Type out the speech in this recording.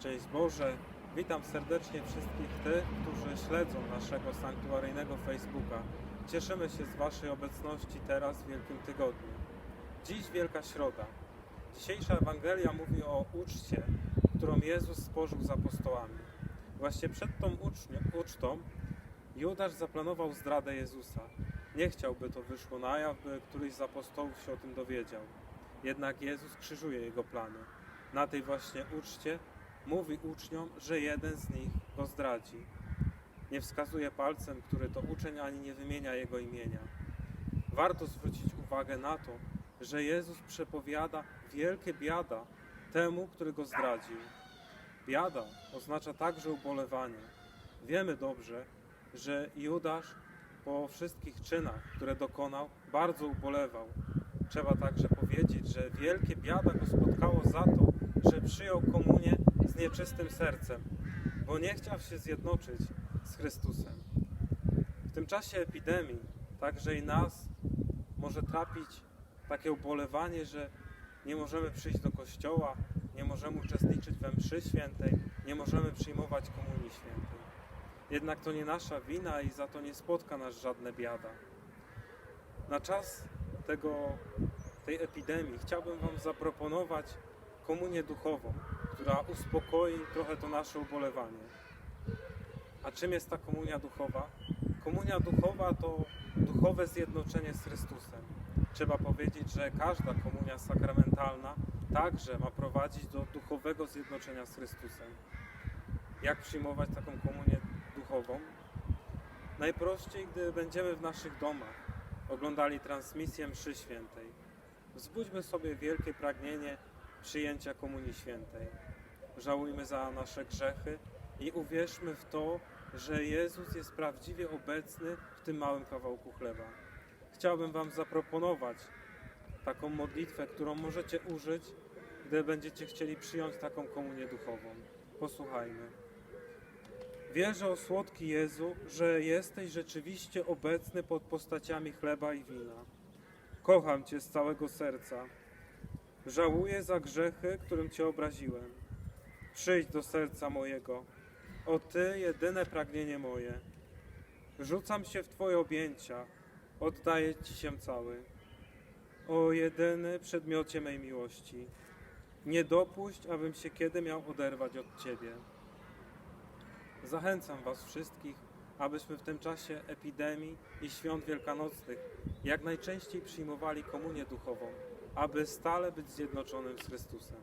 Szczęść Boże! Witam serdecznie wszystkich tych, którzy śledzą naszego sanktuaryjnego Facebooka. Cieszymy się z Waszej obecności teraz w Wielkim Tygodniu. Dziś Wielka Środa. Dzisiejsza Ewangelia mówi o uczcie, którą Jezus spożył z apostołami. Właśnie przed tą ucznią, ucztą Judasz zaplanował zdradę Jezusa. Nie chciał, by to wyszło na jaw, by któryś z apostołów się o tym dowiedział. Jednak Jezus krzyżuje jego plany. Na tej właśnie uczcie mówi uczniom, że jeden z nich go zdradzi. Nie wskazuje palcem, który to uczeń, ani nie wymienia jego imienia. Warto zwrócić uwagę na to, że Jezus przepowiada wielkie biada temu, który go zdradził. Biada oznacza także ubolewanie. Wiemy dobrze, że Judasz po wszystkich czynach, które dokonał, bardzo ubolewał. Trzeba także powiedzieć, że wielkie biada go spotkało za to, że przyjął komunię z nieczystym sercem, bo nie chciał się zjednoczyć z Chrystusem. W tym czasie epidemii także i nas może trapić takie ubolewanie, że nie możemy przyjść do kościoła, nie możemy uczestniczyć we mszy świętej, nie możemy przyjmować komunii świętej. Jednak to nie nasza wina i za to nie spotka nas żadne biada. Na czas tego, tej epidemii chciałbym Wam zaproponować komunię duchową, która uspokoi trochę to nasze ubolewanie. A czym jest ta komunia duchowa? Komunia duchowa to duchowe zjednoczenie z Chrystusem. Trzeba powiedzieć, że każda komunia sakramentalna także ma prowadzić do duchowego zjednoczenia z Chrystusem. Jak przyjmować taką komunię duchową? Najprościej, gdy będziemy w naszych domach, oglądali transmisję mszy świętej. Wzbudźmy sobie wielkie pragnienie przyjęcia Komunii Świętej. Żałujmy za nasze grzechy i uwierzmy w to, że Jezus jest prawdziwie obecny w tym małym kawałku chleba. Chciałbym Wam zaproponować taką modlitwę, którą możecie użyć, gdy będziecie chcieli przyjąć taką komunię duchową. Posłuchajmy. Wierzę, o słodki Jezu, że jesteś rzeczywiście obecny pod postaciami chleba i wina. Kocham Cię z całego serca. Żałuję za grzechy, którym Cię obraziłem. Przyjdź do serca mojego. O Ty, jedyne pragnienie moje. Rzucam się w Twoje objęcia. Oddaję Ci się cały. O jedyny przedmiocie mej miłości. Nie dopuść, abym się kiedy miał oderwać od Ciebie. Zachęcam Was wszystkich, abyśmy w tym czasie epidemii i świąt wielkanocnych jak najczęściej przyjmowali komunię duchową, aby stale być zjednoczonym z Chrystusem.